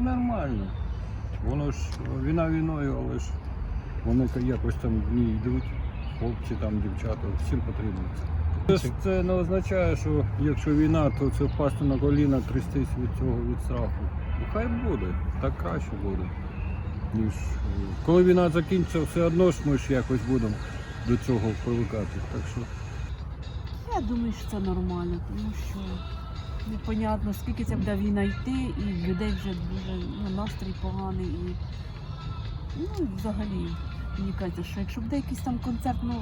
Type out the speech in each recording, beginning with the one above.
нормально. Воно ж війна війною, але ж вони якось там ній йдуть. Хлопці там, дівчата, всім потрібно це. Це не означає, що якщо війна, то це впасти на коліна, трястись від цього від страху. Ну, хай буде, так краще буде. Ніж коли війна закінчиться, все одно ж ми ж якось будемо до цього привикати. Так що Я думаю, що це нормально, тому що непонятно, скільки це буде війна йти, і людей вже дуже ну, настрій поганий. І, ну, взагалі, мені кажеться, що якщо буде якийсь там концерт, ну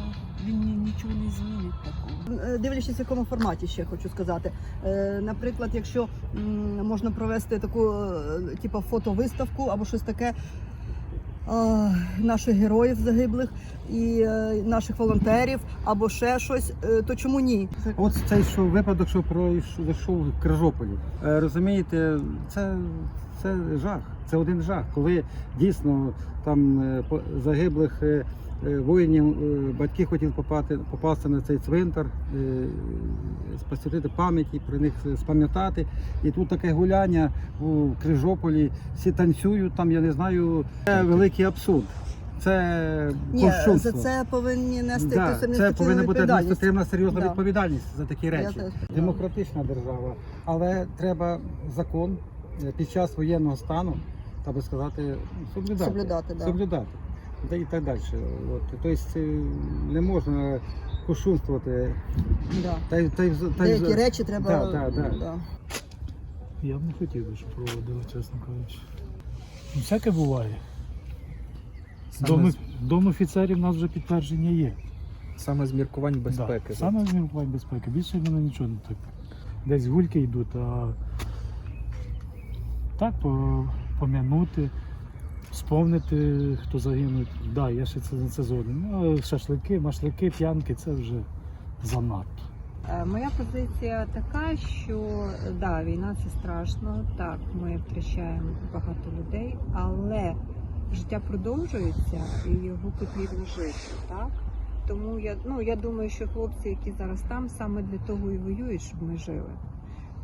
він нічого не змінить такого. Е, Дивлячись, в якому форматі ще хочу сказати. Е, Наприклад, якщо можна провести таку е, типу фотовиставку або щось таке наших героїв загиблих і е, наших волонтерів, або ще щось, е, то чому ні? От цей що випадок, що пройшов в Крижополі. Е, Розумієте, це, це жах. Це один жах, коли дійсно там е, загиблих е, е, воїнів батьки хотіли попати, попасти на цей цвинтар, спостерігати пам'яті, про них спам'ятати. І тут таке гуляння у Крижополі, всі танцюють, там я не знаю. Це великий абсурд. Це Ні, за це повинні нести Да, це повинна бути адміністративна серйозна Да. відповідальність за такі речі. теж. Демократична держава, але треба закон під час воєнного стану, так би сказати, соблюдати. Соблюдати, да. соблюдати. Та і так далі. От, тобто е, не можна кощунствувати. Да. Та, та, та, Деякі вз- речі треба. Да, да, да. да. Я б не хотів би, щоб проводили, чесно кажучи. Ну, всяке буває. Дом, дом офіцерів у нас вже підтвердження є. Саме з міркувань безпеки. Да, саме з міркувань безпеки. Більше в мене нічого не так. Десь гульки йдуть, а так пом'янути, сповнити, хто загинув. Так, да, я ще це на це згоден. Ну, шашлики, машлики, п'янки це вже занадто. Е, Моя позиція така, що да, війна це страшно. Так, ми втрачаємо багато людей, але життя продовжується і його потрібно жити. Так? Тому я, ну, я думаю, що хлопці, які зараз там, саме для того і воюють, щоб ми жили.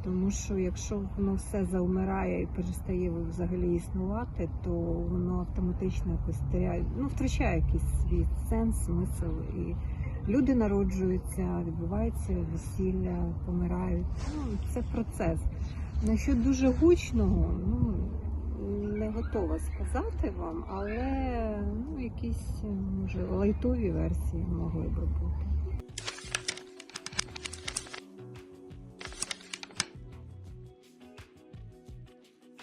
Тому що якщо воно все завмирає і перестає взагалі існувати, то воно автоматично якось теряє, ну, втрачає якийсь свій сенс, смисл і Люди народжуються, відбувається весілля, помирають. Ну, це процес. Насчет дуже гучного, ну не готова сказати вам, але ну, якісь може лайтові версії могли би бути.